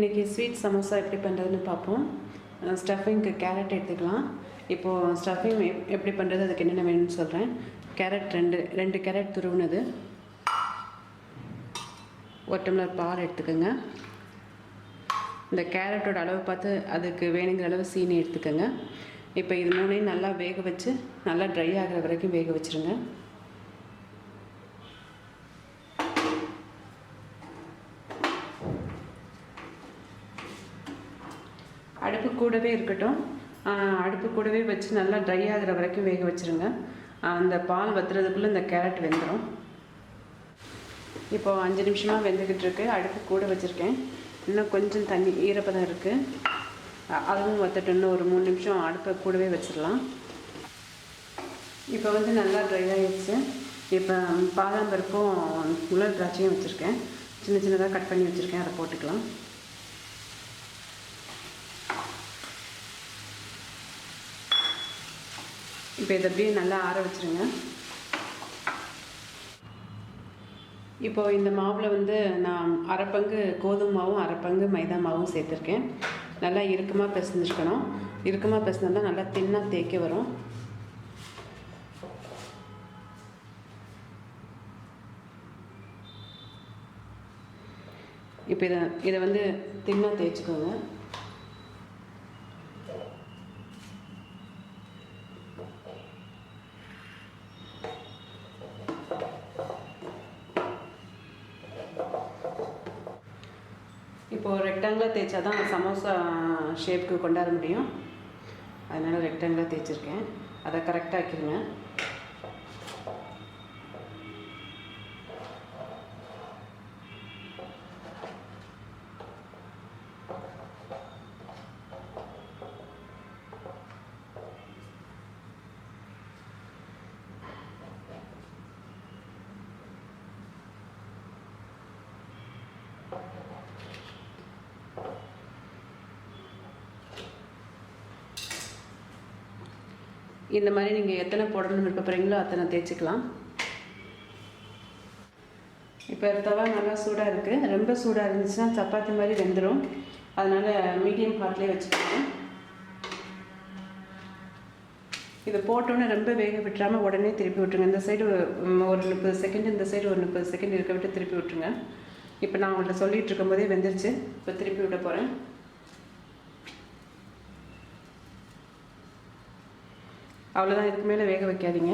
இன்றைக்கி ஸ்வீட் சமோசா எப்படி பண்ணுறதுன்னு பார்ப்போம். ஸ்டஃபிங்க்கு கேரட் எடுத்துக்கலாம். இப்போது ஸ்டஃபிங் எப் எப்படி பண்ணுறது அதுக்கு என்னென்ன வேணும்னு சொல்கிறேன் கேரட் ரெண்டு ரெண்டு கேரட் துருவுனது. ஒரு டம்ளர் பால் எடுத்துக்கோங்க. இந்த கேரட்டோட அளவு பார்த்து அதுக்கு வேணுங்கிற அளவு சீனி எடுத்துக்கோங்க. இப்போ இது மூணையும் நல்லா வேக வச்சு நல்லா ட்ரை ஆகிற வரைக்கும் வேக வச்சுருங்க. அடுப்பு கூடவே இருக்கட்டும். அடுப்பு கூடவே வச்சு நல்லா ட்ரை ஆகிற வரைக்கும் வேக வச்சுருங்க. அந்த பால் வத்துறதுக்குள்ளே இந்த கேரட் வெந்துடும் இப்போ அஞ்சு நிமிஷமாக வெந்துக்கிட்டு இருக்கு. அடுப்பு கூட வச்சுருக்கேன். இன்னும் கொஞ்சம் தண்ணி ஈரப்பதம் இருக்குது அதுவும் வத்தட்டும் இன்னும் ஒரு மூணு நிமிஷம் அடுப்பை கூடவே வச்சிடலாம் இப்போ வந்து நல்லா ட்ரை ஆகிடுச்சு இப்போ பாதாம் பருப்பும் உலர் திராட்சையும் வச்சுருக்கேன். சின்ன சின்னதாக கட் பண்ணி வச்சுருக்கேன். அதை போட்டுக்கலாம். இப்போ இதை அப்படியே நல்லா ஆற வச்சுருங்க. இப்போது இந்த மாவில் வந்து நான் அரை பங்கு கோதுமை மாவும் அரை பங்கு மைதா மாவும் சேர்த்துருக்கேன். நல்லா இறுக்கமாக பிசைஞ்சுக்கணும் இறுக்கமாக பிசைஞ்சா நல்லா தின்னாக தேய்க்க வரும். இப்போ இதை இதை வந்து தின்னாக தேய்ச்சிக்கோங்க. இப்போது ரெக்டாங்கிளாக தேய்ச்சா தான் சமோசா ஷேப்புக்கு கொண்டாட முடியும். அதனால் ரெக்டாங்கிளாக தேய்ச்சிருக்கேன். அதை கரெக்டாக ஆக்கிடுங்க இந்த மாதிரி நீங்கள் எத்தனை போடணும்னு விருப்பப்படுறீங்களோ அத்தனை தேய்ச்சிக்கலாம். இப்போ தவா நல்லா சூடாக இருக்குது ரொம்ப சூடாக இருந்துச்சுன்னா சப்பாத்தி மாதிரி வெந்துடும் அதனால் மீடியம் ஹாட்லேயே வச்சுக்கோங்க. இது போட்டோன்னே ரொம்ப வேக விட்டுறாமல் உடனே திருப்பி விட்டுருங்க. இந்த சைடு ஒரு முப்பது செகண்ட் இந்த சைடு ஒரு முப்பது செகண்ட் இருக்க விட்டு திருப்பி விட்டுருங்க. இப்போ நான் உங்கள்கிட்ட சொல்லிகிட்டு இருக்கும்போதே வெந்துருச்சு. இப்போ திருப்பி விட போகிறேன் அவ்வளோதான் இதுக்கு மேலே வேக வைக்காதீங்க.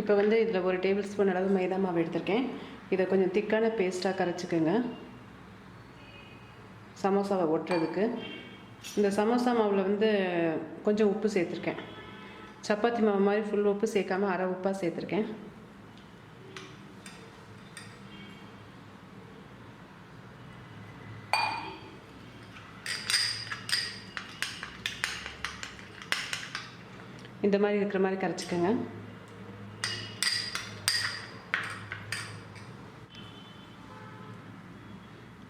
இப்போ வந்து இதில் ஒரு டேபிள் ஸ்பூன் அளவு மைதா மாவு எடுத்திருக்கேன். இதை கொஞ்சம் திக்கான பேஸ்ட்டாக கரைச்சிக்கோங்க. சமோசாவை ஒட்டுறதுக்கு. இந்த சமோசா மாவில் வந்து கொஞ்சம் உப்பு சேர்த்துருக்கேன். சப்பாத்தி மாவு மாதிரி ஃபுல் உப்பு சேர்க்காம அரை உப்பாக சேர்த்துருக்கேன். இந்த மாதிரி இருக்கிற மாதிரி கரைச்சிக்கோங்க.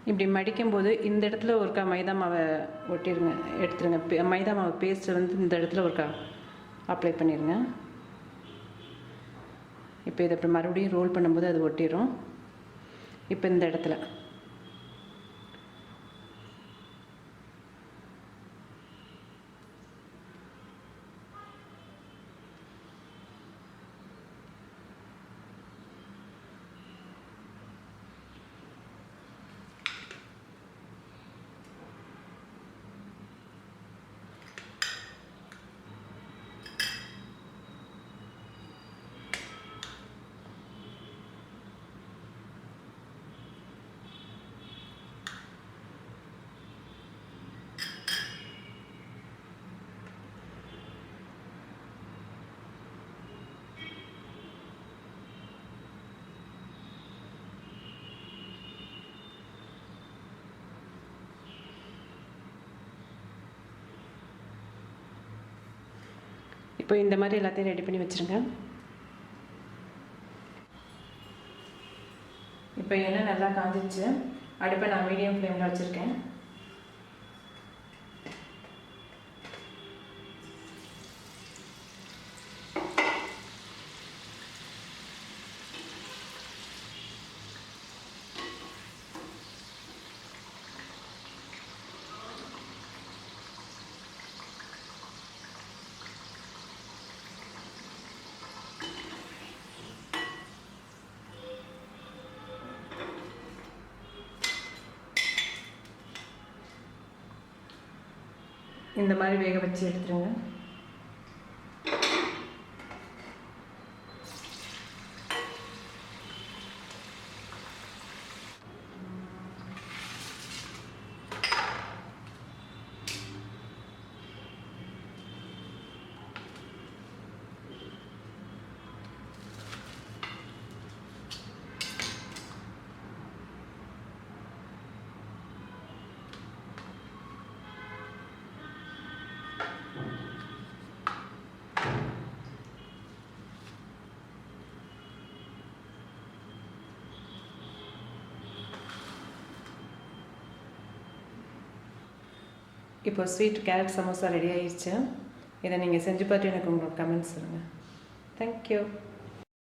இப்படி மடிக்கும்போது இந்த இடத்துல ஒருக்கா மைதா மாவை ஒட்டிடுங்க எடுத்துருங்க. பே- மைதா மாவு பேஸ்ட்டை வந்து இந்த இடத்துல ஒருக்கா அப்ளை பண்ணிடுங்க இப்போ இதை அப்புறம் மறுபடியும் ரோல் பண்ணும்போது அது ஒட்டிடும் இப்போ இந்த இடத்துல. இப்போ இந்த மாதிரி எல்லாத்தையும் ரெடி பண்ணி வச்சுருங்க. இப்போ எண்ணெய் நல்லா காஞ்சிச்சு அடுப்பை நான் மீடியம் ஃப்ளேமில் வச்சுருக்கேன். இந்த மாதிரி வேக வச்சு எடுத்துருங்க. இப்போ ஸ்வீட் கேரட் சமோசா ரெடி ஆயிடுச்சு இதை நீங்கள் செஞ்சு பார்த்து எனக்கு உங்களுக்கு கமெண்ட்ஸ் சொல்லுங்கள் தேங்க்யூ